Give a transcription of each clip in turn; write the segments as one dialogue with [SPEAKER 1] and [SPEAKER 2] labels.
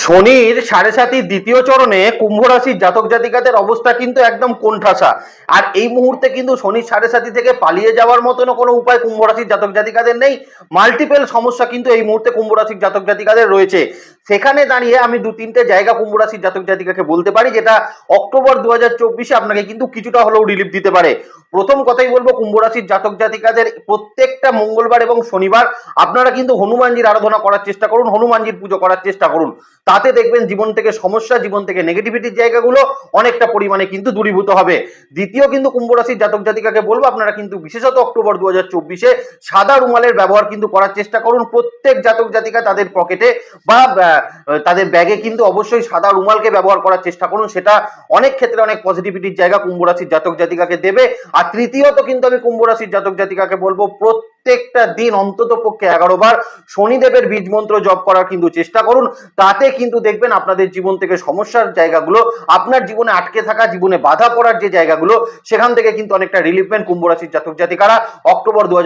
[SPEAKER 1] শনির সাড়ে সাতির দ্বিতীয় চরণে কুম্ভ রাশির জাতক জাতিকাদের অবস্থা কিন্তু একদম কোণঠাসা। আর এই মুহূর্তে কিন্তু শনির সাড়ে সাতি থেকে পালিয়ে যাওয়ার মতন কোনো উপায় কুম্ভ রাশির জাতক জাতিকাদের নেই। মাল্টিপেল সমস্যা কিন্তু এই মুহূর্তে কুম্ভ রাশির জাতক জাতিকাদের রয়েছে। সেখানে দাঁড়িয়ে আমি দু তিনটে জায়গা কুম্ভ রাশির জাতক জাতিকাকে বলতে পারি, যেটা অক্টোবর দু হাজার আপনাকে কিন্তু কিছুটা হলেও রিলিফ দিতে পারে। প্রথম কথাই বলব, কুম্ভ রাশির জাতক জাতিকাদের প্রত্যেকটা মঙ্গলবার এবং শনিবার আপনারা কিন্তু হনুমানজির আরাধনা করার চেষ্টা করুন, হনুমানজির পুজো করার চেষ্টা করুন। তাতে দেখবেন জীবন থেকে সমস্যা, জীবন থেকে নেগেটিভিটির জায়গাগুলো অনেকটা পরিমাণে কিন্তু দূরীভূত হবে। দ্বিতীয় কিন্তু কুম্ভ রাশির জাতক জাতিকাকে বলব, আপনারা কিন্তু বিশেষত অক্টোবর দু হাজার চব্বিশে সাদা রুমালের ব্যবহার কিন্তু করার চেষ্টা করুন। প্রত্যেক জাতক জাতিকা তাদের পকেটে বা তাদের ব্যাগে কিন্তু অবশ্যই সাদা রুমালকে ব্যবহার করার চেষ্টা করুন। সেটা অনেক ক্ষেত্রে অনেক পজিটিভিটির জায়গা কুম্ভ রাশির জাতক জাতিকাকে দেবে। তৃতীয়ত কিন্তু আমি কুম্ভ রাশির জাতক জাতিকাকে বলব প্রত্যেকটা দিন অন্তত পক্ষে এগারো বার শনিদেবের বীজ মন্ত্র জপ করার কিন্তু চেষ্টা করুন। তাতে কিন্তু দেখবেন আপনাদের জীবন থেকে সমস্যার জায়গাগুলো, আপনার জীবনে আটকে থাকা, জীবনে বাধা পড়ার যে জায়গাগুলো, সেখান থেকে কিন্তু অনেকটা রিলিফমেন্ট কুম্ভ রাশির জাতক জাতিকারা। অক্টোবর দু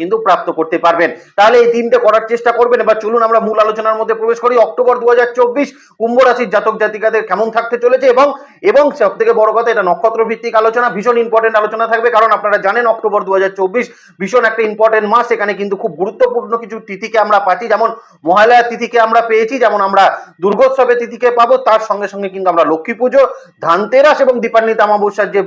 [SPEAKER 1] কিন্তু প্রাপ্ত করতে পারবেন। তাহলে এই তিনটে করার চেষ্টা করবেন। এবার চলুন আমরা মূল আলোচনার মধ্যে প্রবেশ করি। অক্টোবর দু হাজার চব্বিশ, কুম্ভ রাশির জাতক জাতিকাদের কেমন থাকতে চলেছে এবং এবং সব থেকে বড় কথা, এটা নক্ষত্র ভিত্তিক আলোচনা, ভীষণ ইম্পর্টেন্ট আলোচনা থাকবে। কারণ আপনারা জানেন অক্টোবর দু হাজার চব্বিশ ভীষণ একটা ইম্পর্টেন্ট মাস এখানে কিন্তু খুব গুরুত্বপূর্ণ কিছু তিথিকে আমরা পাচ্ছি। যেমন মহালয়া তিথিকে আমরা পেয়েছি, যেমন আমরা দুর্গোৎসবের তিথিকে পাবো, তার সঙ্গে সঙ্গে কিন্তু আমরা লক্ষ্মী পুজো, ধানতেরাস এবং দীপান্বিত অমাবস্যার যে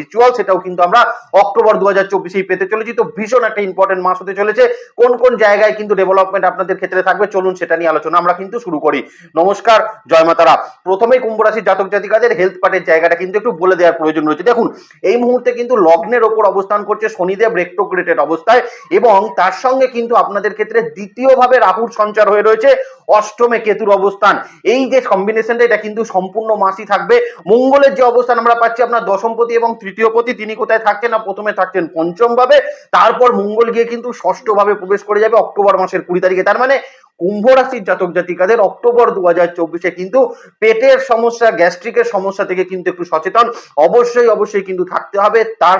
[SPEAKER 1] রিচুয়াল সেটাও কিন্তু আমরা অক্টোবর দু হাজার চব্বিশেই পেতে চলেছি। তো ভীষণ একটা ইম্পর্টেন্ট মাস হতে চলেছে। কোন কোন জায়গায় কিন্তু ডেভেলপমেন্ট আপনাদের ক্ষেত্রে থাকবে, চলুন সেটা নিয়ে আলোচনা আমরা কিন্তু শুরু করি। নমস্কার, জয় মাতারা। প্রথমেই কুম্ভ রাশির জাতক জাতিকাদের হেলথ পার্টের জায়গাটা কিন্তু একটু বলে দেওয়ার প্রয়োজন রয়েছে। দেখুন, এই মুহূর্তে কিন্তু লগ্নের ওপর অবস্থান করছে শনিদেব রেক্টোগ্রেটেড অবস্থায়। এবং তার সঙ্গে কিন্তু আপনাদের ক্ষেত্রে দ্বিতীয়ভাবে রাহুর সঞ্চার হয়ে রয়েছে অষ্টমে কেতুর অবস্থান। এই যে কম্বিনেশনটা এটা কিন্তু সম্পূর্ণ মাসি থাকবে। মঙ্গলের যে অবস্থান আমরা পাচ্ছি আপনার দশমপতি এবং তৃতীয়পতি, তিনি কোথায় থাকছেন না, প্রথমে থাকছেন পঞ্চমভাবে। তারপর মঙ্গল গিয়ে কিন্তু ষষ্ঠভাবে প্রবেশ করে যাবে অক্টোবর মাসের কুড়ি তারিখে। তার মানে কুম্ভ রাশির জাতক জাতিকাদের অক্টোবর দু হাজার চব্বিশে কিন্তু পেটের সমস্যা, গ্যাস্ট্রিকের সমস্যা থেকে কিন্তু একটু সচেতন। অবশ্যই অবশ্যই কিন্তু থাকতে হবে। তার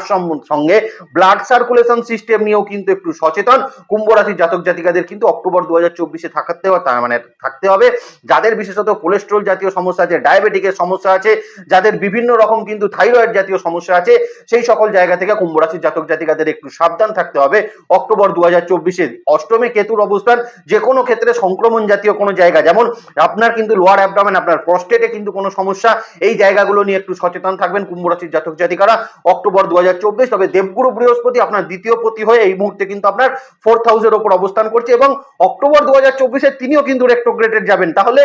[SPEAKER 1] সঙ্গে ব্লাড সার্কুলেশন সিস্টেম নিয়েও কিন্তু একটু সচেতন। কুম্ভ রাশির জাতক জাতিকাদের কিন্তু অক্টোবর দু হাজার চব্বিশে থাকতে তার মানে থাকতে হবে। যাদের বিশেষত কোলেস্ট্রল জাতীয় সমস্যা আছে ডায়াবেটিকের সমস্যা আছে, যাদের বিভিন্ন রকম কিন্তু থাইরয়েড জাতীয় সমস্যা আছে, সেই সকল জায়গা থেকে কুম্ভ রাশির জাতক জাতিকাদের একটু সাবধান থাকতে হবে। অক্টোবর দু হাজার চব্বিশে অষ্টমে কেতুর অবস্থান যে কোনো ক্ষেত্রে সংক্রমণ জাতীয় কোনো জায়গা, যেমন আপনার কিন্তু লোয়ার অ্যাবডামেন আপনার প্রস্টেটে কিন্তু কোনো সমস্যা, এই জায়গাগুলো নিয়ে একটু সচেতন থাকবেন কুম্ভ রাশির জাতক জাতিকারা। অক্টোবর দু তবে দেবগুরু বৃহস্পতি আপনার দ্বিতীয় পতি হয়ে এই মুহূর্তে কিন্তু আপনার ফোর্থ হাউসের ওপর অবস্থান করছে এবং অক্টোবর দু হাজার তিনিও কিন্তু রেক্টোগ্রেটেড যাবেন। তাহলে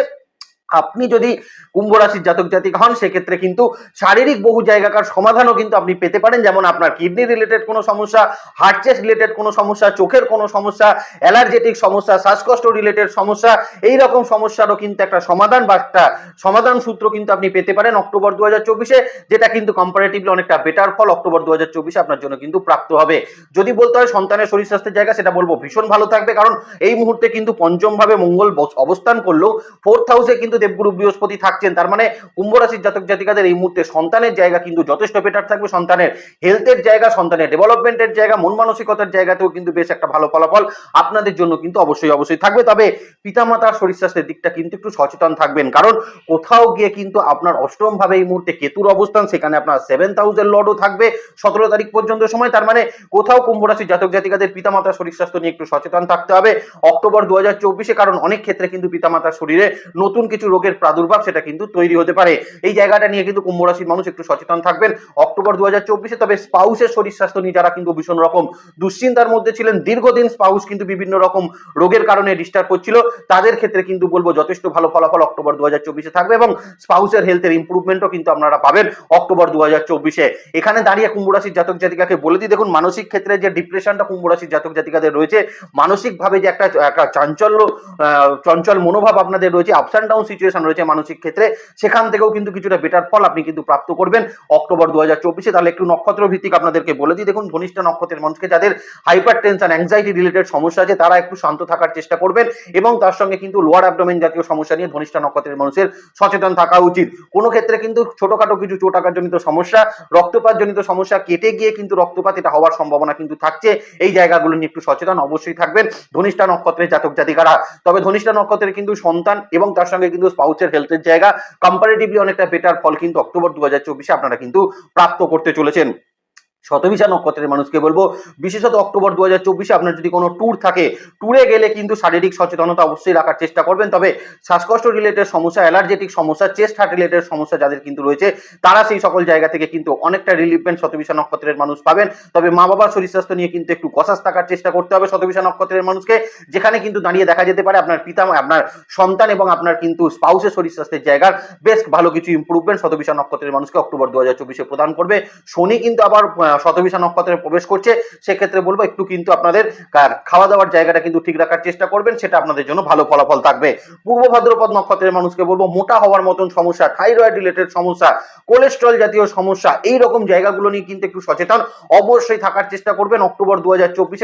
[SPEAKER 1] আপনি যদি কুম্ভ রাশির জাতক জাতিক হন, সেক্ষেত্রে কিন্তু শারীরিক বহু জায়গাকার সমাধানও কিন্তু আপনি পেতে পারেন। যেমন আপনার কিডনি রিলেটেড কোনো সমস্যা হার্ট চেস্ট রিলেটেড কোনো সমস্যা, চোখের কোনো সমস্যা অ্যালার্জেটিক সমস্যা, শ্বাসকষ্ট রিলেটেড সমস্যা, এই রকম সমস্যারও কিন্তু একটা সমাধান বা একটা সমাধান সূত্র কিন্তু আপনি পেতে পারেন অক্টোবর দু হাজার চব্বিশে, যেটা কিন্তু কম্পারেটিভলি অনেকটা বেটার ফল অক্টোবর দু হাজার চব্বিশে আপনার জন্য কিন্তু প্রাপ্ত হবে। যদি বলতে হয় সন্তানের শরীর স্বাস্থ্যের জায়গা, সেটা বলব ভীষণ ভালো থাকবে। কারণ এই মুহূর্তে কিন্তু পঞ্চম ভাবে মঙ্গল অবস্থান করলেও ফোর্থ হাউসে কিন্তু দেবগুরু বৃহস্পতি থাকছেন। তার মানে কুম্ভ রাশির জাতক জাতিকাদের এই মুহূর্তে সন্তানের জায়গা কিন্তু যথেষ্ট বেটার থাকবে সন্তানের হেলথের জায়গা, সন্তানের ডেভেলপমেন্টের জায়গা, মন মানসিকতার জায়গাতেও কিন্তু বেশ একটা ভালো ফলাফল আপনাদের জন্য কিন্তু অবশ্যই অবশ্যই থাকবে। তবে পিতামাতার শরীর স্বাস্থ্যের দিকটা কিন্তু একটু সচেতন থাকবেন। কারণ কোথাও গিয়ে কিন্তু আপনার অষ্টম ভাবে এই মুহূর্তে কেতুর অবস্থান, সেখানে আপনার সেভেন্থ হাউসের লর্ডও থাকবে সতেরো তারিখ পর্যন্ত সময়। তার মানে কোথাও কুম্ভ রাশির জাতক জাতিকাদের পিতামাতার শরীর স্বাস্থ্য নিয়ে একটু সচেতন থাকতে হবে। অক্টোবর দু হাজার চব্বিশে, কারণ অনেক ক্ষেত্রে কিন্তু পিতামাতার শরীরে নতুন কিছু রোগের প্রাদুর্ভাব সেটা কিন্তু তৈরি হতে পারে। এই জায়গাটা নিয়ে কিন্তু কুম্ভ রাশির মানুষ একটু সচেতন থাকবেন। অক্টোবর দু হাজার তবে স্পাউসের শরীর স্বাস্থ্য নিয়ে যারা কিন্তু ভীষণ রকম দুশ্চিন্তার মধ্যে ছিলেন, দীর্ঘদিন স্পাউস কিন্তু বিভিন্ন রকম রোগের কারণে ডিস্টার্ব করছিল। তাদের ক্ষেত্রে কিন্তু বলব যথেষ্ট ভালো ফলাফল অক্টোবর দু চব্বিশে থাকবে এবং স্পাউসের হেলথের ইম্প্রুভমেন্টও কিন্তু আপনারা পাবেন অক্টোবর দু চব্বিশে। এখানে দাঁড়িয়ে কুম্ভ রাশির জাতক জাতিকাকে বলে দিই, দেখুন মানসিক ক্ষেত্রে যে ডিপ্রেশনটা কুম্ভ রাশির জাতক জাতিকাদের রয়েছে, মানসিকভাবে যে একটা চাঞ্চল্য চঞ্চল মনোভাব আপনাদের রয়েছে আপস অ্যান্ড ডাউন সিচুয়েশন রয়েছে মানসিক ক্ষেত্রে, সেখান থেকেও কিন্তু কিছুটা বেটার ফল আপনি কিন্তু প্রাপ্ত করবেন। অক্টোবর দু হাজার চব্বিশে তাহলে একটু নক্ষত্র ভিত্তিক আপনাদেরকে বলে দিই। দেখুন ধনিষ্ঠা নক্ষত্রের মানুষকে যাদের হাইপার টেনশন অ্যাংজাইটি রিলেটেড সমস্যা আছে, তারা একটু শান্ত থাকার চেষ্টা করবেন এবং তার সঙ্গে কিন্তু লোয়ার অ্যাবডোমেন জাতীয় সমস্যা নিয়ে ধনিষ্ঠা নক্ষত্রের মানুষের সচেতন থাকা উচিত। কোনো ক্ষেত্রে কিন্তু ছোটখাটো কিছু চোট চোটাকারজনিত সমস্যা, রক্তপাতজনিত সমস্যা, কেটে গিয়ে কিন্তু রক্তপাত এটা হওয়ার সম্ভাবনা কিন্তু থাকছে। এই জায়গাগুলো নিয়ে একটু সচেতন অবশ্যই থাকবেন। ধনিষ্ঠা নক্ষত্রের জাতক জাতিকারা তবে ধনিষ্ঠা নক্ষত্রের কিন্তু সন্তান এবং তার সঙ্গে কিন্তু কিন্তু স্পাউসের হেলথের জায়গা কম্পারেটিভলি অনেকটা বেটার ফল কিন্তু অক্টোবর দু হাজার চব্বিশে আপনারা কিন্তু প্রাপ্ত করতে চলেছেন। শতবিশা নক্ষত্রের মানুষকে বলব। বিশেষত অক্টোবর দু হাজার চব্বিশে আপনার যদি কোনো ট্যুর থাকে ট্যুরে গেলে কিন্তু শারীরিক সচেতনতা অবশ্যই রাখার চেষ্টা করবেন। তবে শ্বাসকষ্ট রিলেটেড সমস্যা অ্যালার্জেটিক সমস্যা চেস্ট হার্ট রিলেটেড সমস্যা যাদের কিন্তু রয়েছে, তারা সেই সকল জায়গা থেকে কিন্তু অনেকটা রিলিফমেন্ট শতবিশা নক্ষত্রের মানুষ পাবেন। তবে মা বাবার শরীর স্বাস্থ্য নিয়ে কিন্তু একটু কষাস থাকার চেষ্টা করতে হবে শতবিশা নক্ষত্রের মানুষকে, যেখানে কিন্তু দাঁড়িয়ে দেখা যেতে পারে আপনার পিতা, আপনার সন্তান এবং আপনার কিন্তু স্পাউসের শরীর স্বাস্থ্যের জায়গার বেশ ভালো কিছু ইম্প্রুভমেন্ট শতবিশা নক্ষত্রের মানুষকে অক্টোবর দু হাজার চব্বিশে প্রদান করবে। শনি কিন্তু আবার শতবিশা নক্ষত্রে প্রবেশ করছে, সেক্ষেত্রে বলব একটু কিন্তু আপনাদের খাওয়া দাওয়ার জায়গাটা কিন্তু ঠিক রাখার চেষ্টা করবেন, সেটা আপনাদের জন্য ভালো ফলাফল থাকবে। পূর্ব ভাদ্রপদ নক্ষত্রের মানুষকে বলব, মোটা হওয়ার মতন সমস্যা থাইরয়েড রিলেটেড সমস্যা কোলেস্ট্রল জাতীয় সমস্যা এই রকম জায়গাগুলো নিয়ে কিন্তু একটু সচেতন, অবশ্যই থাকার চেষ্টা করবেন অক্টোবর দু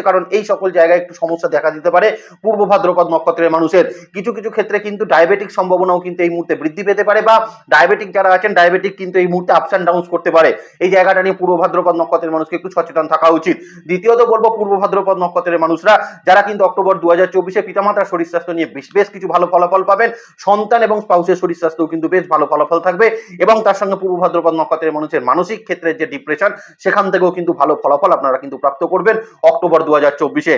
[SPEAKER 1] কারণ এই সকল জায়গায় একটু সমস্যা দেখা দিতে পারে পূর্ব ভাদ্রপদ নক্ষত্রের মানুষের। কিছু কিছু ক্ষেত্রে কিন্তু ডায়াবেটিক সম্ভাবনাও কিন্তু এই মুহূর্তে বৃদ্ধি পেতে পারে বা ডায়াবেটিক যারা আছেন ডায়াবেটিক কিন্তু এই মুহূর্তে আপস অ্যান্ড ডাউন করতে পারে। এই জায়গাটা নিয়ে পূর্ব ভাদ্রপদ নক্ষত্রের মানুষকে একটু সচেতন থাকা উচিত। দ্বিতীয়ত বলব, পূর্ব ভাদ্রপদ নক্ষত্রের মানুষরা, যারা কিন্তু অক্টোবর দু হাজার চব্বিশে পিতামাতার শরীর স্বাস্থ্য নিয়ে বেশ বেশ কিছু ভালো ফলাফল পাবেন। সন্তান এবং স্পাউসের শরীর স্বাস্থ্যও কিন্তু বেশ ভালো ফলাফল থাকবে। এবং তার সঙ্গে পূর্ব ভাদ্রপদ নক্ষত্রের মানুষের মানসিক ক্ষেত্রের যে ডিপ্রেশন সেখান থেকেও কিন্তু ভালো ফলাফল আপনারা কিন্তু প্রাপ্ত করবেন অক্টোবর দু হাজার চব্বিশে।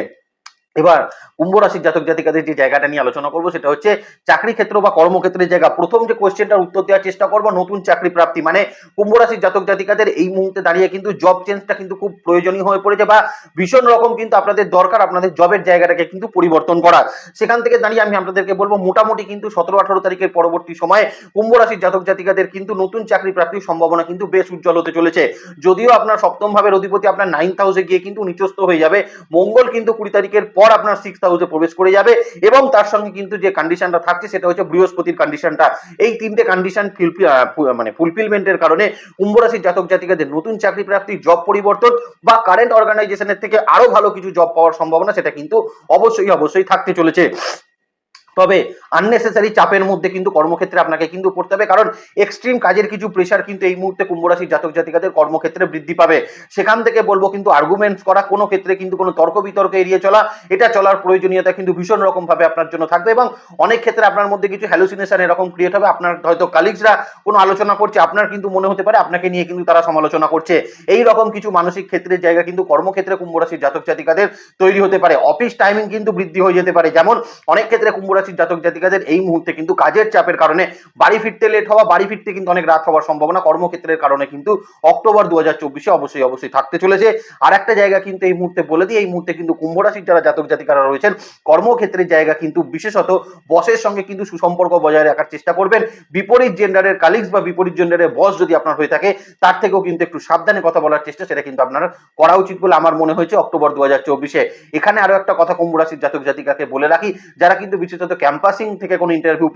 [SPEAKER 1] এবার কুম্ভ রাশির জাতক জাতিকাদের যে জায়গাটা নিয়ে আলোচনা করব, সেটা হচ্ছে চাকরি ক্ষেত্র বা কর্মক্ষেত্রের জায়গা। প্রথম যে কোয়েশ্চেনটার উত্তর দেওয়ার চেষ্টা করব, নতুন চাকরি প্রাপ্তি। মানে কুম্ভ রাশির জাতক জাতিকাদের এই মুহূর্তে দাঁড়িয়ে কিন্তু জব চেঞ্জটা কিন্তু খুব প্রয়োজনীয় হয়ে পড়েছে বা ভীষণ রকম কিন্তু আপনাদের দরকার আপনাদের জবের জায়গাটাকে কিন্তু পরিবর্তন করা। সেখান থেকে দাঁড়িয়ে আমি আপনাদেরকে বলব, মোটামুটি কিন্তু সতেরো, আঠারো তারিখের পরবর্তী সময়ে কুম্ভ রাশির জাতক জাতিকাদের কিন্তু নতুন চাকরি প্রাপ্তির সম্ভাবনা কিন্তু বেশ উজ্জ্বল হতে চলেছে। যদিও আপনার সপ্তম ভাবের অধিপতি আপনার নাইন্থ হাউসে গিয়ে কিন্তু নিচস্থ হয়ে যাবে। মঙ্গল কিন্তু কুড়ি তারিখের পর আপনার সিক্স হাউসে প্রবেশ করে যাবে এবং তার সঙ্গে কিন্তু যে কন্ডিশনটা থাকছে সেটা হচ্ছে বৃহস্পতির কন্ডিশনটা এই তিনটে কন্ডিশন মানে ফুলফিলমেন্টের কারণে কুম্ভ রাশির জাতক জাতিকাদের নতুন চাকরি প্রাপ্তি জব পরিবর্তন বা কারেন্ট অর্গানাইজেশনের থেকে আরও ভালো কিছু জব পাওয়ার সম্ভাবনা, সেটা কিন্তু অবশ্যই অবশ্যই থাকতে চলেছে। তবে আননেসেসারি চাপের মধ্যে কিন্তু কর্মক্ষেত্রে আপনাকে কিন্তু পড়তে হবে। কারণ এক্সট্রিম কাজের কিছু প্রেশার কিন্তু এই মুহূর্তে কুম্ভ রাশির জাতক জাতিকাদের কর্মক্ষেত্রে বৃদ্ধি পাবে। সেখান থেকে বলব কিন্তু আর্গুমেন্টস করা, কোনো ক্ষেত্রে কিন্তু কোনো তর্ক বিতর্ক এড়িয়ে চলা, এটা চলার প্রয়োজনীয়তা কিন্তু ভীষণ রকম ভাবে আপনার জন্য থাকবে এবং অনেক ক্ষেত্রে আপনার মধ্যে কিছু হ্যালুসিনেশন এরকম ক্রিয়েট হবে। আপনার হয়তো কালিগসরা কোনো আলোচনা করছে, আপনার কিন্তু মনে হতে পারে আপনাকে নিয়ে কিন্তু তারা সমালোচনা করছে। এই রকম কিছু মানসিক ক্ষেত্রের জায়গা কিন্তু কর্মক্ষেত্রে কুম্ভ রাশির জাতক জাতিকাদের তৈরি হতে পারে। অফিস টাইমিং কিন্তু বৃদ্ধি হয়ে যেতে পারে। যেমন অনেক ক্ষেত্রে কুম্ভ রাশির জাতক জাতিকাদের এই মুহূর্তে কিন্তু কাজের চাপের কারণে বাড়ি ফিরতে লেট হওয়া, বাড়ি ফিরতে কিন্তু অনেক রাত হওয়ার সম্ভাবনা কর্মক্ষেত্রের কারণে কিন্তু অক্টোবর দু হাজার চব্বিশে অবশ্যই অবশ্যই থাকতে চলেছে। আর একটা জায়গা কিন্তু এই মুহূর্তে বলে দিই, এই মুহূর্তে কিন্তু কুম্ভ রাশির যারা জাতক জাতিকারা রয়েছেন, কর্মক্ষেত্রের জায়গা কিন্তু বিশেষত বসের সঙ্গে কিন্তু সুসম্পর্ক বজায় রাখার চেষ্টা করবেন। বিপরীত জেন্ডারের কালিগস বা বিপরীত জেন্ডারের বস যদি আপনার হয়ে থাকে, তার থেকেও কিন্তু একটু সাবধানে কথা বলার চেষ্টা, সেটা কিন্তু আপনার করা উচিত বলে আমার মনে হয়েছে অক্টোবর দু হাজার চব্বিশে। এখানে আরও একটা কথা কুম্ভ রাশির জাতক জাতিকাকে বলে রাখি, যারা কিন্তু বিশেষত ক্যাম্পাসিং থেকে কোনো ইন্টারভিউ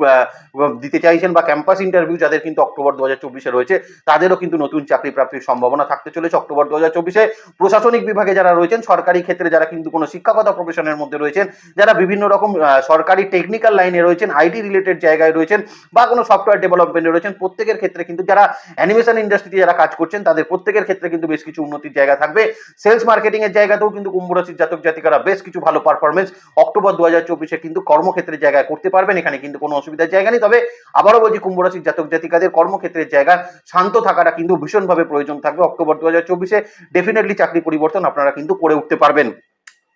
[SPEAKER 1] দিতে চাইছেন বা ক্যাম্পাস ইন্টারভিউ যাদের কিন্তু অক্টোবর দু হাজার চব্বিশে রয়েছে, তাদেরও কিন্তু নতুন চাকরি প্রাপ্তির সম্ভাবনা থাকতে চলেছে অক্টোবর দু হাজার চব্বিশে। প্রশাসনিক বিভাগে যারা রয়েছেন, সরকারি ক্ষেত্রে যারা কিন্তু কোনো শিক্ষাগত প্রফেশনের মধ্যে রয়েছেন, যারা বিভিন্ন রকম সরকারি টেকনিক্যাল লাইনে রয়েছেন আইটি রিলেটেড জায়গায় রয়েছেন বা কোনো সফটওয়্যার ডেভেলপমেন্টে রয়েছেন, প্রত্যেকের ক্ষেত্রে কিন্তু যারা অ্যানিমেশন ইন্ডাস্ট্রিতে যারা কাজ করছেন, তাদের প্রত্যেকের ক্ষেত্রে কিন্তু বেশ কিছু উন্নতির জায়গা থাকবে। সেলস মার্কেটিং এর জায়গাতেও কিন্তু কুম্ভ রাশির জাতক জাতিকারা বেশ কিছু ভালো পারফরমেন্স অক্টোবর দু হাজার চব্বিশে কিন্তু কর্মক্ষেত্রের জায়গায় করতে পারবেন, এখানে কিন্তু কোনো অসুবিধার জায়গা নেই। তবে আবারও বলছি, কুম্ভ রাশির জাতক জাতিকাদের কর্মক্ষেত্রের জায়গা শান্ত থাকাটা কিন্তু ভীষণভাবে প্রয়োজন থাকবে। অক্টোবর দু হাজার চব্বিশে ডেফিনেটলি চাকরি পরিবর্তন আপনারা কিন্তু করে উঠতে পারবেন।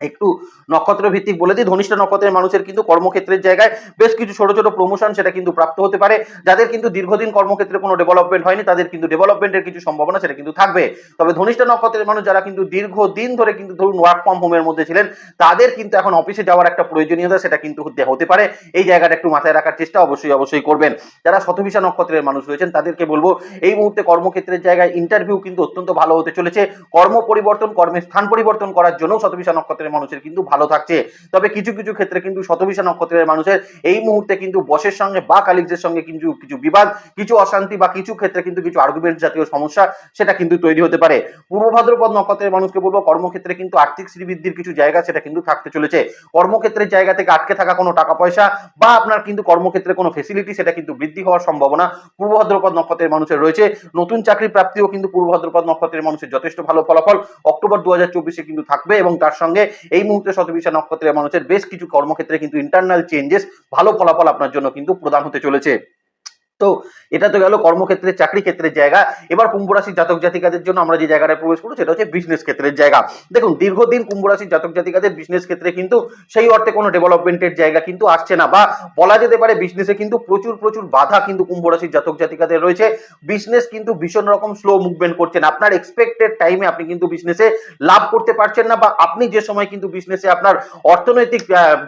[SPEAKER 1] একটু নক্ষত্র ভিত্তিক বলে দিই, ধনিষ্ঠ নক্ষত্রের মানুষের কিন্তু কর্মক্ষেত্রের জায়গায় বেশ কিছু ছোট ছোট প্রমোশন সেটা কিন্তু প্রাপ্ত হতে পারে। যাদের কিন্তু দীর্ঘদিন কর্মক্ষেত্রে কোনো ডেভেলপমেন্ট হয়নি, তাদের কিন্তু ডেভেলপমেন্টের কিছু সম্ভাবনা সেটা কিন্তু থাকবে। তবে ধনিষ্ঠ নক্ষত্রের মানুষ যারা কিন্তু দীর্ঘদিন ধরে কিন্তু ধরুন ওয়ার্ক ফ্রম হোমের মধ্যে ছিলেন, তাদের কিন্তু এখন অফিসে যাওয়ার একটা প্রয়োজনীয়তা সেটা কিন্তু হতে পারে। এই জায়গাটা একটু মাথায় রাখার চেষ্টা অবশ্যই অবশ্যই করবেন। যারা শতভিসা নক্ষত্রের মানুষ রয়েছেন, তাদেরকে বলব, এই মুহূর্তে কর্মক্ষেত্রের জায়গায় ইন্টারভিউ কিন্তু অত্যন্ত ভালো হতে চলেছে। কর্ম পরিবর্তন কর্মের স্থান পরিবর্তন করার জন্য শতভিসা নক্ষত্রের মানুষের কিন্তু ভালো থাকছে। তবে কিছু কিছু ক্ষেত্রে কিন্তু শতভিসা নক্ষত্রের মানুষের এই মুহূর্তে কিন্তু বসের সঙ্গে বা কালিগদের সঙ্গে কিন্তু কিছু বিবাদ, কিছু অশান্তি বা কিছু ক্ষেত্রে কিন্তু কিছু আর্গুমেন্ট জাতীয় সমস্যা সেটা কিন্তু তৈরি হতে পারে। পূর্ব ভাদ্রপদ নক্ষত্রের মানুষকে বলব, কর্মক্ষেত্রে কিন্তু আর্থিক শ্রীবৃদ্ধির কিছু জায়গা সেটা কিন্তু থাকতে চলেছে। কর্মক্ষেত্রের জায়গা থেকে আটকে থাকা কোনো টাকা পয়সা বা আপনার কিন্তু কর্মক্ষেত্রে কোনো ফেসিলিটি সেটা কিন্তু বৃদ্ধি হওয়ার সম্ভাবনা পূর্ব ভাদ্রপদ নক্ষত্রের মানুষের রয়েছে। নতুন চাকরি প্রাপ্তিও কিন্তু পূর্ব ভাদ্রপদ নক্ষত্রের মানুষের যথেষ্ট ভালো ফলাফল। অক্টোবর দু কিন্তু থাকবে এবং তার সঙ্গে এই মুহূর্তে শতবিশা নক্ষত্রের মানুষের বেশ কিছু কর্মক্ষেত্রে কিন্তু ইন্টারনাল চেঞ্জেস ভালো ফলাফল আপনার জন্য কিন্তু প্রদান হতে চলেছে। তো এটা তো গেল কর্মক্ষেত্রে চাকরি ক্ষেত্রের জায়গা। এবার কুম্ভ রাশির জাতক জাতিকাদের জন্য আমরা যে জায়গাটায় প্রবেশ করব, সেটা হচ্ছে বিজনেস ক্ষেত্রের জায়গা। দেখুন, দীর্ঘদিন কুম্ভ রাশির জাতক জাতিকাদের বিজনেস ক্ষেত্রে কিন্তু সেই অর্থে কোনো ডেভেলপমেন্টের জায়গা কিন্তু আসছে না, বা বলা যেতে পারে বিজনেসে কিন্তু প্রচুর প্রচুর বাধা কিন্তু কুম্ভ রাশির জাতক জাতিকাদের রয়েছে। বিজনেস কিন্তু ভীষণ রকম স্লো মুভমেন্ট করছেন আপনার এক্সপেক্টেড টাইমে আপনি কিন্তু বিজনেসে লাভ করতে পারছেন না, বা আপনি যে সময় কিন্তু বিজনেসে আপনার অর্থনৈতিক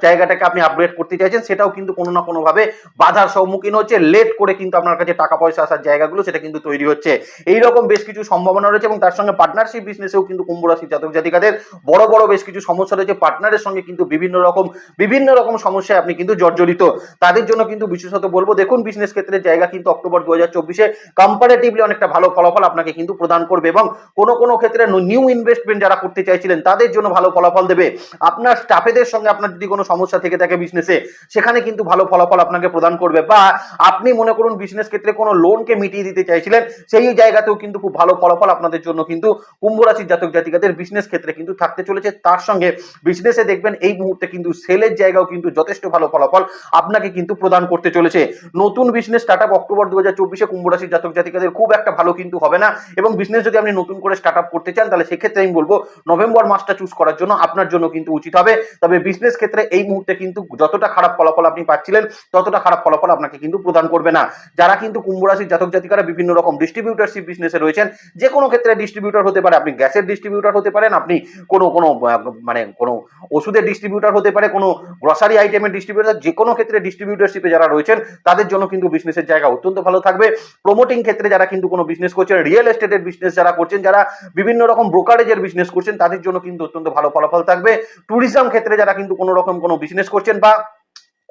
[SPEAKER 1] জায়গাটাকে আপনি আপগ্রেড করতে চাইছেন, সেটাও কিন্তু কোনো না কোনোভাবে বাধার সম্মুখীন হচ্ছে। লেট করে কিন্তু আপনার কাছে টাকা পয়সা আসার জায়গাগুলো সেটা কিন্তু তৈরি হচ্ছে। এইরকম বেশ কিছু সম্ভাবনা রয়েছে এবং তার সঙ্গে পার্টনারশিপ বিজনেসেও কিন্তু কুম্ভ রাশির জাতক জাতিকাদের বড় বড় বেশ কিছু সমস্যা রয়েছে। পার্টনারের সঙ্গে কিন্তু বিভিন্ন রকম বিভিন্ন রকম সমস্যায় আপনি কিন্তু জর্জরিত। তাদের জন্য কিন্তু বিশেষত বলব, দেখুন বিজনেস ক্ষেত্রের জায়গা কিন্তু অক্টোবর দু হাজার চব্বিশে কম্পারেটিভলি অনেকটা ভালো ফলাফল আপনাকে কিন্তু প্রদান করবে এবং কোনো কোনো ক্ষেত্রে নিউ ইনভেস্টমেন্ট যারা করতে চাইছিলেন, তাদের জন্য ভালো ফলাফল দেবে। আপনার স্টাফেদের সঙ্গে আপনার যদি কোনো সমস্যা থেকে থাকে বিজনেসে সেখানে কিন্তু ভালো ফলাফল আপনাকে প্রদান করবে বা আপনি মনে করুন বিজনেস ক্ষেত্রে কোনো লোনকে মিটিয়ে দিতে চাইছিলেন, সেই জায়গাতেও কিন্তু খুব ভালো ফলাফল আপনাদের জন্য কিন্তু কুম্ভ রাশির জাতক জাতিকাদের বিজনেস ক্ষেত্রে কিন্তু থাকতে চলেছে। তার সঙ্গে বিজনেসে দেখবেন এই মুহূর্তে কিন্তু সেলের জায়গাও কিন্তু যথেষ্ট ভালো ফলাফল আপনাকে কিন্তু প্রদান করতে চলেছে। নতুন বিজনেস স্টার্ট আপ অক্টোবর দু হাজার চব্বিশে কুম্ভ রাশির জাতক জাতিকাদের খুব একটা ভালো কিন্তু হবে না এবং বিজনেস যদি আপনি নতুন করে স্টার্ট আপ করতে চান, তাহলে সেক্ষেত্রে আমি বলব নভেম্বর মাসটা চুজ করার জন্য আপনার জন্য কিন্তু উচিত হবে। তবে বিজনেস ক্ষেত্রে এই মুহূর্তে কিন্তু যতটা খারাপ ফলাফল আপনি পাচ্ছিলেন, ততটা খারাপ ফলাফল আপনাকে কিন্তু প্রদান করবে না। যারা কিন্তু কুম্ভ রাশির জাতক জাতিকারা বিভিন্ন রকম ডিস্ট্রিবিউটারশিপ বিজনেসে রয়েছেন যে কোনো ক্ষেত্রে ডিস্ট্রিবিউটর হতে পারে, আপনি গ্যাসের ডিস্ট্রিবিউটর হতে পারেন, আপনি কোনো কোনো মানে কোনো ওষুধের ডিস্ট্রিবিউটর হতে পারে, কোনো গ্রসারি আইটেমের ডিস্ট্রিবিউটার যে কোনো ক্ষেত্রে ডিস্ট্রিবিউটারশিপে যারা রয়েছেন, তাদের জন্য কিন্তু বিজনেসের জায়গা অত্যন্ত ভালো থাকবে। প্রমোটিং ক্ষেত্রে যারা কিন্তু কোনো বিজনেস করছেন রিয়েল এস্টেটের বিজনেস যারা করছেন, যারা বিভিন্ন রকম ব্রোকারেজের বিজনেস করছেন, তাদের জন্য কিন্তু অত্যন্ত ভালো ফলাফল থাকবে। ট্যুরিজম ক্ষেত্রে যারা কিন্তু কোনো রকম কোনো বিজনেস করছেন বা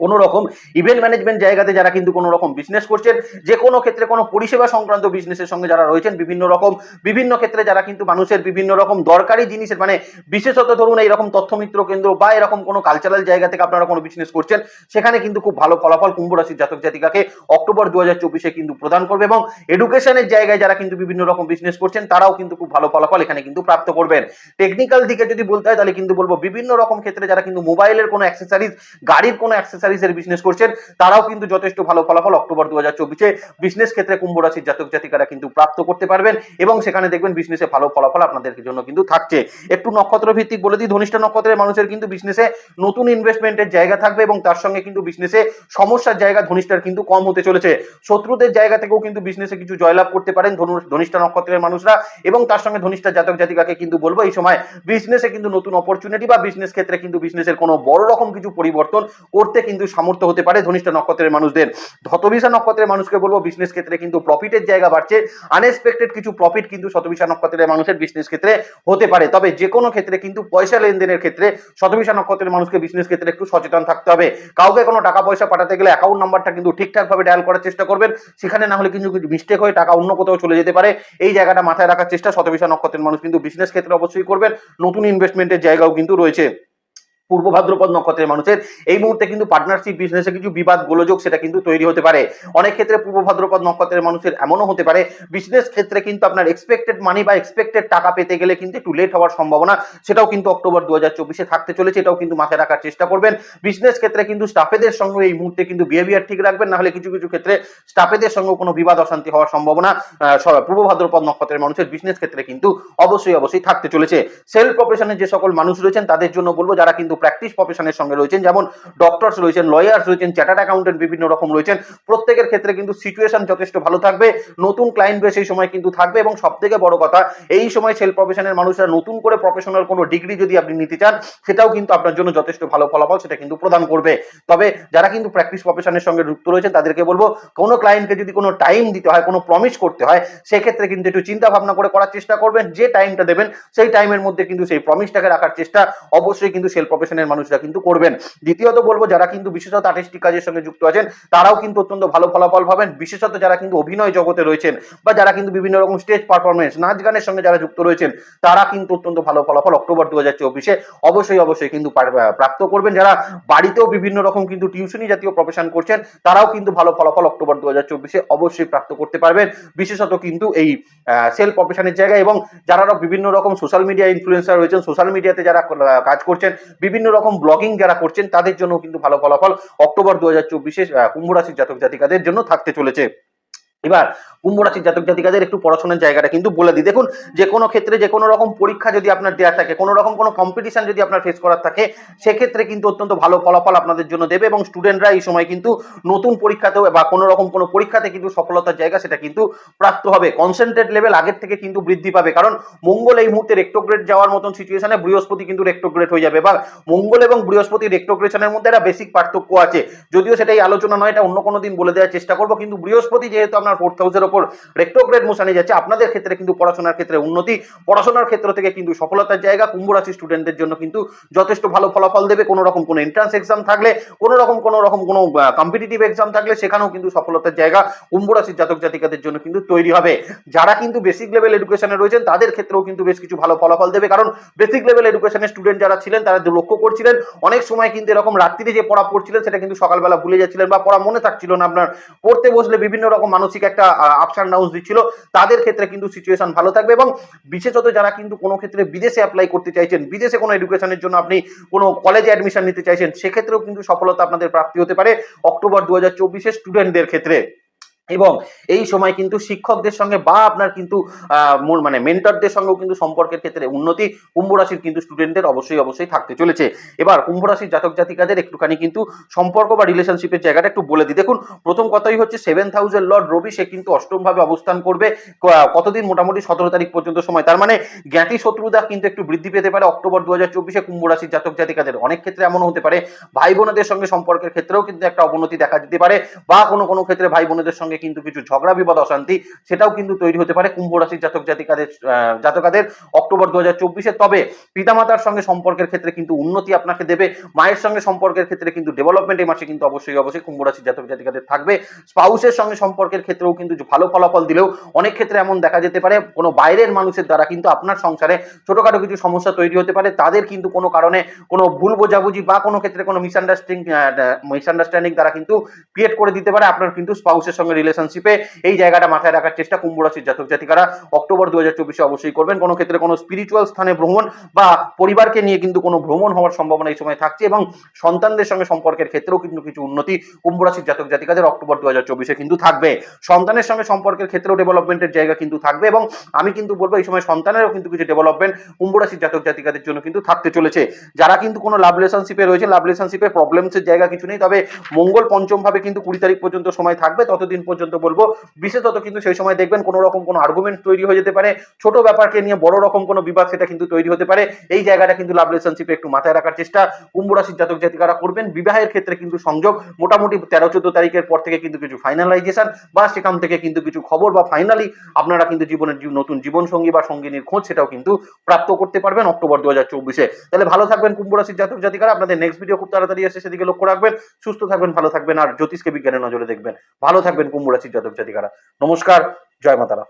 [SPEAKER 1] কোনো রকম ইভেন্ট ম্যানেজমেন্ট জায়গাতে যারা কিন্তু কোনো রকম বিজনেস করছেন, যে কোনো ক্ষেত্রে কোনো পরিষেবা সংক্রান্ত বিজনেসের সঙ্গে যারা রয়েছেন, বিভিন্ন রকম, বিভিন্ন ক্ষেত্রে যারা কিন্তু মানুষের বিভিন্ন রকম দরকারি জিনিসের মানে বিশেষত ধরুন এইরকম তথ্যমিত্র কেন্দ্র বা এরকম কোনো কালচারাল জায়গা থেকে আপনারা কোনো বিজনেস করছেন, সেখানে কিন্তু খুব ভালো ফলাফল কুম্ভ রাশির জাতক জাতিকাকে অক্টোবর দু হাজার চব্বিশে কিন্তু প্রদান করবে এবং এডুকেশনের জায়গায় যারা কিন্তু বিভিন্ন রকম বিজনেস করছেন, তারাও কিন্তু খুব ভালো ফলাফল এখানে কিন্তু প্রাপ্ত করবেন। টেকনিক্যাল দিকে যদি বলতে হয়, তাহলে কিন্তু বলব বিভিন্ন রকম ক্ষেত্রে যারা কিন্তু মোবাইলের কোনো অ্যাক্সেসারিজ গাড়ির কোনো অ্যাক্সেসরিজের বিজনেস করছেন, তারাও কিন্তু যথেষ্ট ভালো ফলাফল অক্টোবর দু হাজার চব্বিশে বিজনেস ক্ষেত্রে কুম্ভ রাশির জাতক জাতিকারা কিন্তু প্রাপ্ত করতে পারবেন এবং সেখানে দেখবেন বিজনেসে ভালো ফলাফল আপনাদের জন্য কিন্তু থাকছে। একটু নক্ষত্র ভিত্তিক বলে দিই, ধনিষ্ঠা নক্ষত্রের মানুষের কিন্তু বিজনেসে নতুন ইনভেস্টমেন্টের জায়গা থাকবে এবং তার সঙ্গে কিন্তু বিজনেসে সমস্যার জায়গা ধনিষ্ঠার কিন্তু কম হতে চলেছে। শত্রুদের জায়গা থেকেও কিন্তু বিজনেসে কিছু জয়লাভ করতে পারেন ধনু, ধনিষ্ঠা নক্ষত্রের মানুষরা এবং তার সঙ্গে ধনিষ্ঠা জাতক জাতিকাকে কিন্তু বলব, এই সময় বিজনেসে কিন্তু নতুন অপরচুনিটি বা বিজনেস ক্ষেত্রে কিন্তু বিজনেসের কোনো বড় রকম কিছু পরিবর্তন করতে কিন্তু সামর্থ্য হতে পারে ধনিষ্ঠা নক্ষত্রের মানুষদের। ধতবিশা নক্ষত্রের মানুষকে বলব বিজনেস ক্ষেত্রে কিন্তু প্রফিটের জায়গা বাড়ছে। আনএক্সপেক্টেড কিছু প্রফিট কিন্তু শতবিশা নক্ষত্রের মানুষের বিজনেস ক্ষেত্রে হতে পারে। তবে যে কোনো ক্ষেত্রে কিন্তু পয়সা লেনদেনের ক্ষেত্রে শতবিশা নক্ষত্রের মানুষকে বিজনেস ক্ষেত্রে একটু সচেতন থাকতে হবে। কাউকে কোনো টাকা পয়সা পাঠাতে গেলে অ্যাকাউন্ট নাম্বারটা কিন্তু ঠিকঠাকভাবে ডায়াল করার চেষ্টা করবেন। সেখানে না হলে কিন্তু মিস্টেক হয়ে টাকা অন্য কোথাও চলে যেতে পারে। এই জায়গাটা মাথায় রাখার চেষ্টা শতবিশা নক্ষত্রের মানুষ কিন্তু বিজনেস ক্ষেত্রে অবশ্যই করবেন। নতুন ইনভেস্টমেন্টের জায়গাও কিন্তু রয়েছে। পূর্ব ভাদ্রপদ নক্ষত্রের মানুষের। এই মুহূর্তে কিন্তু পার্টনারশিপ বিজনেসে কিছু বিবাদ, গোলযোগ সেটা কিন্তু তৈরি হতে পারে। অনেক ক্ষেত্রে পূর্ব ভাদ্রপদ নক্ষত্রের মানুষের এমনও হতে পারে। বিজনেস ক্ষেত্রে কিন্তু আপনার এক্সপেক্টেড মানি বা এক্সপেক্টেড টাকা পেতে গেলে কিন্তু একটু লেট হওয়ার সম্ভাবনা, সেটাও কিন্তু অক্টোবর দু হাজার চব্বিশে থাকতে চলেছে, এটাও কিন্তু মাথায় রাখার চেষ্টা করবেন। বিজনেস ক্ষেত্রে কিন্তু স্টাফেদের সঙ্গে এই মুহূর্তে কিন্তু বিহেভিয়ার ঠিক রাখবেন, না হলে কিছু কিছু ক্ষেত্রে স্টাফেদের সঙ্গে কোনো বিবাদ, অশান্তি হওয়ার সম্ভাবনা পূর্ব ভাদ্রপদ নক্ষত্রের মানুষের বিজনেস ক্ষেত্রে কিন্তু অবশ্যই অবশ্যই থাকতে চলেছে। সেলফ প্রফেশনের যে সকল মানুষ রয়েছেন, তাদের জন্য বলব, যারা কিন্তু প্র্যাকটিস প্রফেশনের সঙ্গে রয়েছেন। যেমন ডক্টরস রয়েছেন লয়ার্স রয়েছেন চ্যাটার্ড অ্যাকাউন্টেন্ট বিভিন্ন রকম রয়েছেন। প্রত্যেকের ক্ষেত্রে কিন্তু সিচুয়েশন যথেষ্ট ভালো থাকবে। নতুন ক্লায়েন্ট বেস এই সময় কিন্তু থাকবে এবং সব থেকে বড় কথা, এই সময় সেলফ প্রফেশনের মানুষরা নতুন করে প্রফেশনাল কোনো ডিগ্রি যদি আপনি নিতে চান, সেটাও কিন্তু আপনার জন্য যথেষ্ট ভালো ফলাফল সেটা কিন্তু প্রদান করবে। তবে যারা কিন্তু প্র্যাকটিস প্রফেশনের সঙ্গে যুক্ত রয়েছে তাদেরকে বলব, কোনো ক্লায়েন্টকে যদি কোনো টাইম দিতে হয়, কোনো প্রমিস করতে হয়, সেক্ষেত্রে কিন্তু একটু চিন্তা ভাবনা করে করার চেষ্টা করবেন। যে টাইমটা দেবেন, সেই টাইমের মধ্যে কিন্তু সেই প্রমিসটাকে রাখার চেষ্টা অবশ্যই কিন্তু সেলফ প্রফেশন প্রফেশনের মানুষরা কিন্তু করবেন। দ্বিতীয়ত বলব, যারা কিন্তু বিশেষত আর্টিস্টিক কাজের সঙ্গে যুক্ত আছেন, তারাও কিন্তু অত্যন্ত ভালো ফলাফল পাবেন। বিশেষত যারা কিন্তু অভিনয় জগতে রয়েছেন বা যারা কিন্তু বিভিন্ন রকম স্টেজ পারফরমেন্স নাচ গানের সঙ্গে যারা যুক্ত রয়েছেন, তারা কিন্তু অত্যন্ত ভালো ফলাফল অক্টোবর দু হাজার চব্বিশে অবশ্যই অবশ্যই কিন্তু প্রাপ্ত করবেন। যারা বাড়িতেও বিভিন্ন রকম কিন্তু টিউশনি জাতীয় প্রফেশন করছেন, তারাও কিন্তু ভালো ফলাফল অক্টোবর দু হাজার চব্বিশে অবশ্যই প্রাপ্ত করতে পারবেন। বিশেষত কিন্তু এই সেল প্রফেশনের জায়গায় এবং যারা বিভিন্ন রকম সোশ্যাল মিডিয়া ইনফ্লুয়েন্সার রয়েছেন সোশ্যাল মিডিয়াতে যারা কাজ করছেন বিভিন্ন রকম ব্লগিং যারা করছেন, তাদের জন্য কিন্তু ভালো ফলাফল অক্টোবর দু হাজার চব্বিশে কুম্ভ রাশির জাতক জাতিকাদের জন্য থাকতে চলেছে। এবার কুম্ভ রাশির জাতক জাতিকাদের একটু পড়াশোনার জায়গাটা কিন্তু বলে দিই। দেখুন যে কোনো ক্ষেত্রে যে কোনো রকম পরীক্ষা যদি আপনার দেওয়া থাকে, কোনো রকম কোনো কম্পিটিশন যদি আপনার ফেস করার থাকে, সেক্ষেত্রে কিন্তু অত্যন্ত ভালো ফলাফল আপনাদের জন্য দেবে এবং স্টুডেন্টরা এই সময় কিন্তু নতুন পরীক্ষাতেও বা কোনো রকম কোনো পরীক্ষাতে কিন্তু সফলতার জায়গা সেটা কিন্তু প্রাপ্ত হবে। কনসেন্ট্রেট লেভেল আগের থেকে কিন্তু বৃদ্ধি পাবে। কারণ মঙ্গল এই মুহূর্তে রেক্টোগ্রেড যাওয়ার মতন সিচুয়েশনে বৃহস্পতি কিন্তু রেক্টোগ্রেড হয়ে যাবে বা মঙ্গল এবং বৃহস্পতি রেক্টোগ্রেশনের মধ্যে একটা বেসিক পার্থক্য আছে। যদিও সেটাই আলোচনা নয়, এটা অন্য কোনো দিন বলে দেওয়ার চেষ্টা করব। কিন্তু বৃহস্পতি যেহেতু আপনার ফোর্থ হাউসের ওপর রেক্টোগ্রেড মোশনে যাচ্ছে। আপনাদের ক্ষেত্রে কিন্তু পড়াশোনার ক্ষেত্রে উন্নতি, পড়াশোনার ক্ষেত্র থেকে কিন্তু সফলতার জায়গা। কুম্ভ রাশি স্টুডেন্টদের জন্য কিন্তু যথেষ্ট ভালো ফলাফল দেবে। কোনো রকম কোনো এন্ট্রান্স এক্সাম থাকলে, কোনো রকম কোনো রকম কোনো কম্পিটিটিভ এক্সাম থাকলে সেখানেও কিন্তু সফলতার জায়গা কুম্ভ রাশির জাতক জাতিকাদের জন্য কিন্তু তৈরি হবে। যারা কিন্তু বেসিক লেভেল এডুকেশনে রয়েছেন, তাদের ক্ষেত্রেও কিন্তু বেশ কিছু ভালো ফলাফল দেবে। কারণ বেসিক লেভেল এডুকেশনের স্টুডেন্ট যারা ছিলেন, তারা লক্ষ্য করছিলেন। অনেক সময় কিন্তু এরকম রাত্রিরে যে পড়া পড়ছিলেন, সেটা কিন্তু সকালবেলা ভুলে যাচ্ছিলেন বা পড়া মনে থাকছিল না আপনার। পড়তে বসলে বিভিন্ন রকম মানসিক একটা আপস অ্যান্ড ডাউন দিচ্ছিল। তাদের ক্ষেত্রে কিন্তু সিচুয়েশন ভালো থাকবে এবং বিশেষত যারা কিন্তু কোনো ক্ষেত্রে বিদেশে অ্যাপ্লাই করতে চাইছেন, বিদেশে কোনো এডুকেশনের জন্য আপনি কোনো কলেজে অ্যাডমিশন নিতে চাইছেন, সেক্ষেত্রেও কিন্তু সফলতা আপনাদের প্রাপ্তি হতে পারে। অক্টোবর দু হাজার চব্বিশে স্টুডেন্টদের ক্ষেত্রে। এবং এই সময় কিন্তু শিক্ষকদের সঙ্গে বা আপনার কিন্তু মানে মেন্টরদের সঙ্গেও কিন্তু সম্পর্কের ক্ষেত্রে উন্নতি কুম্ভ রাশির কিন্তু স্টুডেন্টদের অবশ্যই অবশ্যই থাকতে চলেছে। এবার কুম্ভ রাশির জাতক জাতিকাদের একটুখানি কিন্তু সম্পর্ক বা রিলেশনশিপের জায়গাটা একটু বলে দিই। দেখুন, প্রথম কথাই হচ্ছে সেভেন থাউজেন্ড লর্ড রবি, সে কিন্তু অষ্টম ভাবে অবস্থান করবে কতদিন? মোটামুটি সতেরো তারিখ পর্যন্ত সময়। তার মানে জ্ঞাতি শত্রুতা কিন্তু একটু বৃদ্ধি পেতে পারে অক্টোবর দু হাজার চব্বিশে কুম্ভ রাশির জাতক জাতিকাদের। অনেক ক্ষেত্রে এমন হতে পারে, ভাই বোনদের সঙ্গে সম্পর্কের ক্ষেত্রেও কিন্তু একটা অবনতি দেখা দিতে পারে বা কোনো কোনো ক্ষেত্রে ভাই বোনদের সঙ্গে কিন্তু কিছু ঝগড়া, বিবাদ, অশান্তি সেটাও কিন্তু তৈরি হতে পারে কুম্ভ রাশির জাতক জাতিকাদের জাতকাদের অক্টোবর দু হাজার তবে পিতামাতার সঙ্গে সম্পর্কের ক্ষেত্রে কিন্তু উন্নতি আপনাকে দেবে। মায়ের সঙ্গে সম্পর্কের ক্ষেত্রে কিন্তু ডেভেলপমেন্ট এই মাসে কিন্তু অবশ্যই অবশ্যই কুম্ভ রাশির জাতক জাতিকাদের থাকবে। স্পাউসের সঙ্গে সম্পর্কের ক্ষেত্রেও কিন্তু ভালো ফলাফল দিলেও অনেক ক্ষেত্রে এমন দেখা যেতে পারে, কোনো বাইরের মানুষের দ্বারা কিন্তু আপনার সংসারে ছোটখাটো কিছু সমস্যা তৈরি হতে পারে। তাদের কিন্তু কোনো কারণে কোনো ভুল বোঝাবুঝি বা কোনো ক্ষেত্রে কোনো মিসআন্ডারস্ট্যান্ডিং মিসআন্ডারস্ট্যান্ডিং তারা কিন্তু ক্রিয়েট করে দিতে পারে। আপনার কিন্তু স্পাউসের সঙ্গে রিলেশনশিপে এই জায়গাটা মাথায় রাখার চেষ্টা কুম্ভ রাশির জাতক জাতিকারা। অক্টোবর দু হাজার চব্বিশে অবশ্যই করবেন। কোনো ক্ষেত্রে কোনো স্পিরিচুয়াল স্থানে ভ্রমণ বা পরিবারকে নিয়ে কিন্তু কোনো ভ্রমণ হওয়ার সম্ভাবনা এই সময় থাকছে এবং সন্তানদের সঙ্গে সম্পর্কের ক্ষেত্রেও কিন্তু কিছু উন্নতি কুম্ভ রাশির জাতক জাতিকাদের অক্টোবর দু হাজার চব্বিশে কিন্তু থাকবে। সন্তানের সঙ্গে সম্পর্কের ক্ষেত্রেও ডেভেলপমেন্টের জায়গা কিন্তু থাকবে এবং আমি কিন্তু বলব এই সময় সন্তানেরও কিন্তু কিছু ডেভেলপমেন্ট কুম্ভ রাশির জাতক জাতিকাদের জন্য কিন্তু থাকতে চলেছে। যারা কিন্তু কোনো লাভ রিলেশনশিপে রয়েছে লাভ রিলেশনশিপে প্রবলেমসের জায়গা কিছু নেই, তবে মঙ্গল পঞ্চম ভাবে কিন্তু কুড়ি তারিখ পর্যন্ত সময় থাকবে। ততদিন পর্যন্ত বলব। বিশেষত কিন্তু সেই সময় দেখবেন কোনো রকম কোনো আর্গুমেন্ট তৈরি হয়ে যেতে পারে। ছোট ব্যাপারকে নিয়ে বড় রকম কোনো বিবাদ সেটা কিন্তু তৈরি হতে পারে। এই জায়গাটা কিন্তু লাভ রিলেশনশিপে একটু মাথায় রাখার চেষ্টা। কুম্ভ রাশির জাতক জাতিকারা করবেন। বিবাহের ক্ষেত্রে কিন্তু সংযোগ। মোটামুটি তেরো, চোদ্দ তারিখের পর থেকে কিন্তু কিছু ফাইনালাইজেশন বা সেখান থেকে কিন্তু কিছু খবর বা ফাইনালি আপনারা কিন্তু জীবনের নতুন জীবন সঙ্গী বা সঙ্গিনীর খোঁজ সেটাও কিন্তু প্রাপ্ত করতে পারবেন অক্টোবর দু হাজার চব্বিশে। তাহলে ভালো থাকবেন কুম্ভ রাশির জাতক জাতিকারা। আপনাদের নেক্সট ভিডিও খুব তাড়াতাড়ি এসে সেদিকে লক্ষ্য রাখবেন। সুস্থ থাকবেন, ভালো থাকবেন। আর জ্যোতিষকে বিজ্ঞানের নজরে দেখবেন। ভালো থাকবেন কুম্ভ রাশির জাতক জাতিকারা। নমস্কার জয় মাতারা।